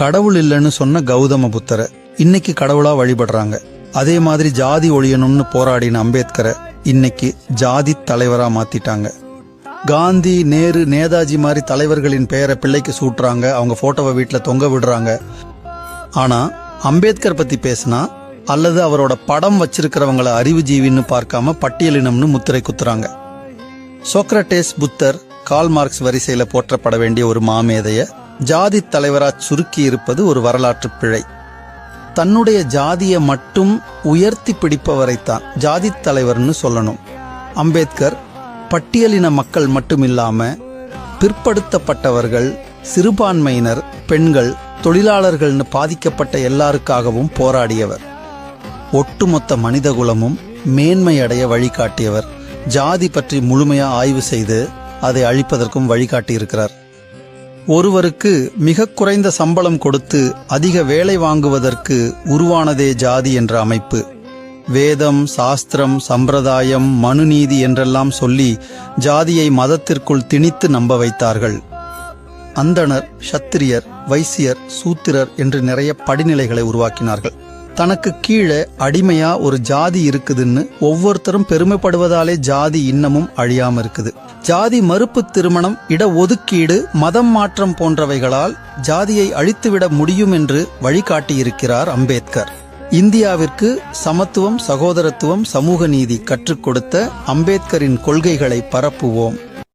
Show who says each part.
Speaker 1: கடவுள் இல்லைன்னு சொன்ன கௌதம புத்தரை இன்னைக்கு கடவுளா வழிபடுறாங்க. அதே மாதிரி ஜாதி ஒழியணும்னு போராடின அம்பேத்கரை இன்னைக்கு ஜாதி தலைவரா மாத்திட்டாங்க. காந்தி நேரு நேதாஜி மாதிரி தலைவர்களின் பெயரை பிள்ளைக்கு சூட்டுறாங்க. அவங்க போட்டோவை வீட்டில் தொங்க விடுறாங்க. ஆனா அம்பேத்கர் பத்தி பேசினா அல்லது அவரோட படம் வச்சிருக்கிறவங்கள அறிவுஜீவின்னு பார்க்காம பட்டியலினம்னு முத்திரை குத்துறாங்க. சோக்ரட்டேஸ் புத்தர் கால் மார்க்ஸ் வரிசையில போற்றப்பட வேண்டிய ஒரு மாமேதைய ஜாதி தலைவரா சுருக்கி இருப்பது ஒரு வரலாற்று பிழை. தன்னுடைய ஜாதியை மட்டும் உயர்த்தி பிடிப்பவரைத்தான் ஜாதி தலைவர்னு சொல்லணும். அம்பேத்கர் பட்டியலின மக்கள் மட்டுமில்லாம பிற்படுத்தப்பட்டவர்கள் சிறுபான்மையினர் பெண்கள் தொழிலாளர்கள்னு பாதிக்கப்பட்ட எல்லாருக்காகவும் போராடியவர். ஒட்டுமொத்த மனிதகுலமும் மேன்மையடைய வழிகாட்டியவர். ஜாதி பற்றி முழுமையா ஆய்வு செய்து அதை அழிப்பதற்கும் வழிகாட்டியிருக்கிறார். ஒருவருக்கு மிக குறைந்த சம்பளம் கொடுத்து அதிக வேலை வாங்குவதற்கு உருவானதே ஜாதி என்ற அமைப்பு. வேதம் சாஸ்திரம் சம்பிரதாயம் மனுநீதி என்றெல்லாம் சொல்லி ஜாதியை மதத்திற்குள் திணித்து நம்ப வைத்தார்கள். அந்தணர் சத்திரியர் வைசியர் சூத்திரர் என்று நிறைய படிநிலைகளை உருவாக்கினார்கள். தனக்கு கீழே அடிமையா ஒரு ஜாதி இருக்குதுன்னு ஒவ்வொருத்தரும் பெருமைப்படுவதாலே ஜாதி இன்னமும் அழியாம இருக்குது. ஜாதி மறுப்பு திருமணம் இட ஒதுக்கீடு மதம் மாற்றம் போன்றவைகளால் ஜாதியை அழித்துவிட முடியும் என்று வழிகாட்டியிருக்கிறார் அம்பேத்கர். இந்தியாவிற்கு சமத்துவம் சகோதரத்துவம் சமூக நீதி கற்றுக் கொடுத்த அம்பேத்கரின் கொள்கைகளை பரப்புவோம்.